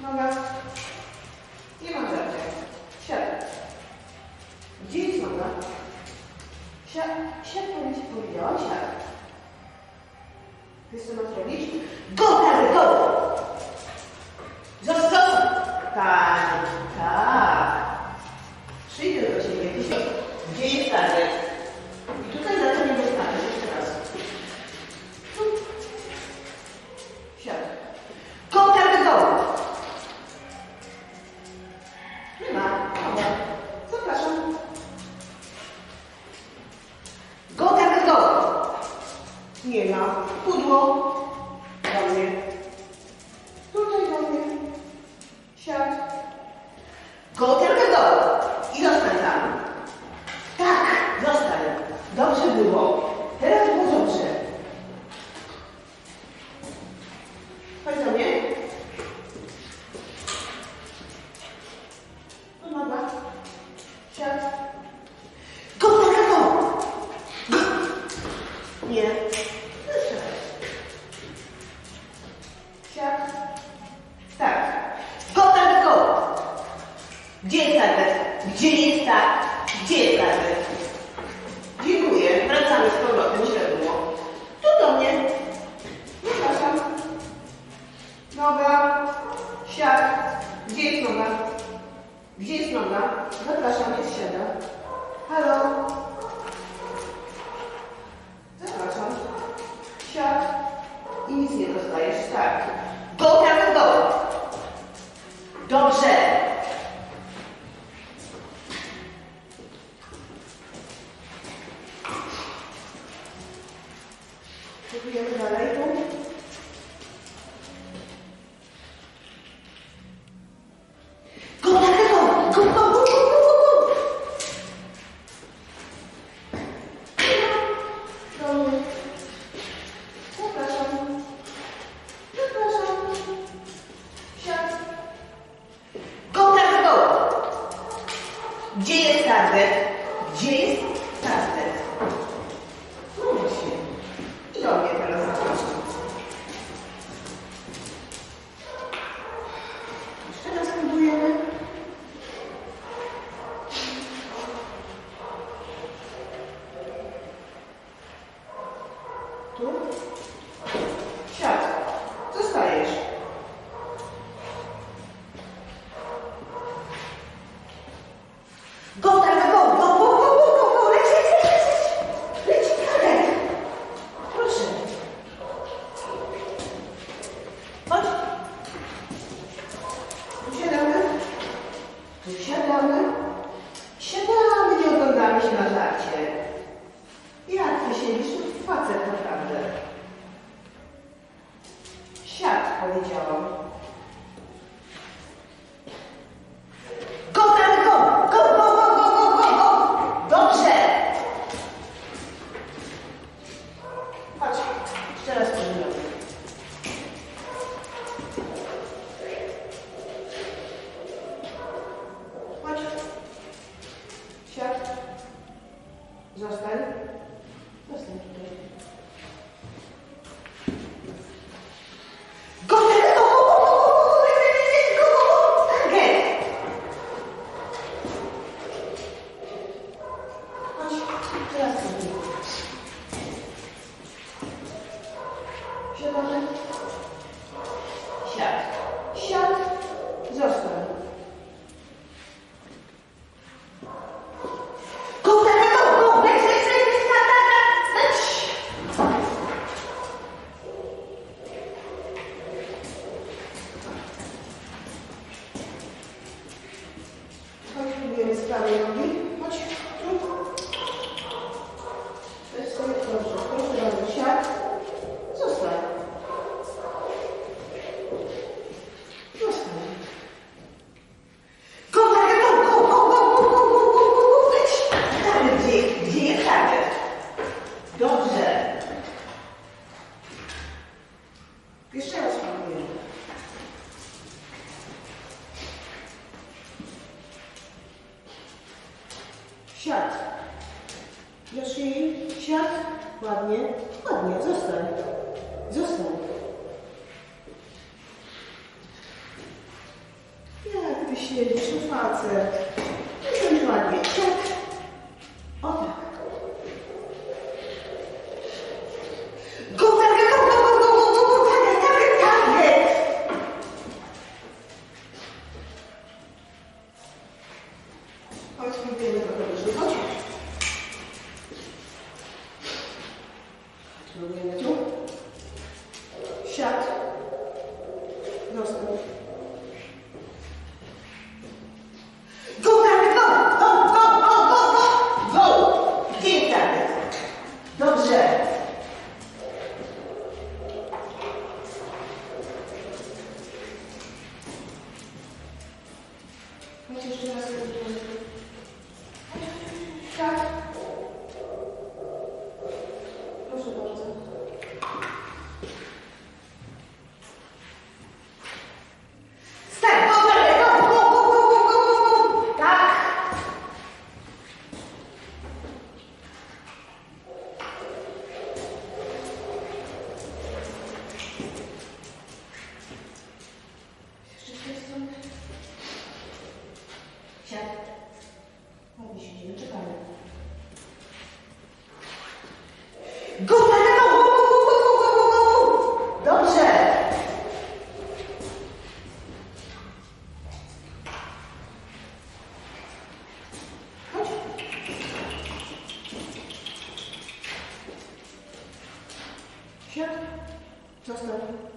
noga i mandacie. Siedem. Gdzie jest noga? Siedem ci powiedziała, siedem. Wiesz co masz robić? Go, dalej, go! Zostaw! Tak, tak. Przyjdę do ciebie. Gdzie się stanie? Biela, pudło, dla mnie, tutaj mnie, siad, rozdajesz tak. Go tam, go. Dobrze. Siad. Do. Siad. Ładnie. Ładnie. Zostań. Zostań. Chodź jeszcze raz. Tak. Christ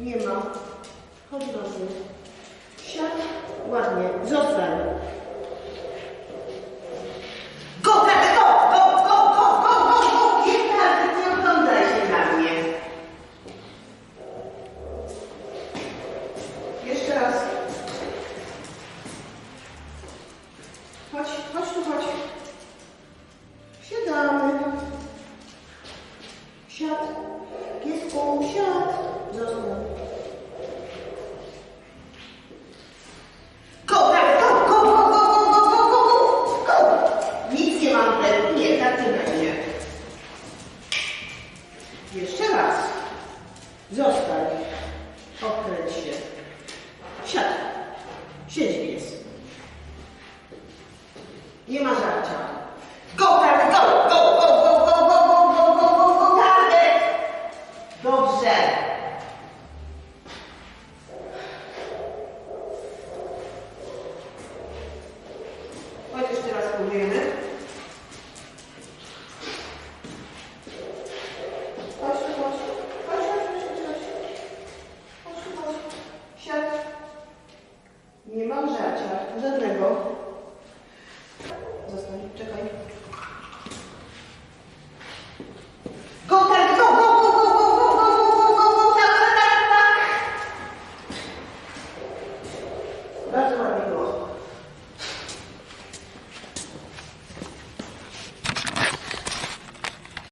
Nie ma. Chodź do mnie. Ładnie. Zostań. Взяв Zostań, czekaj.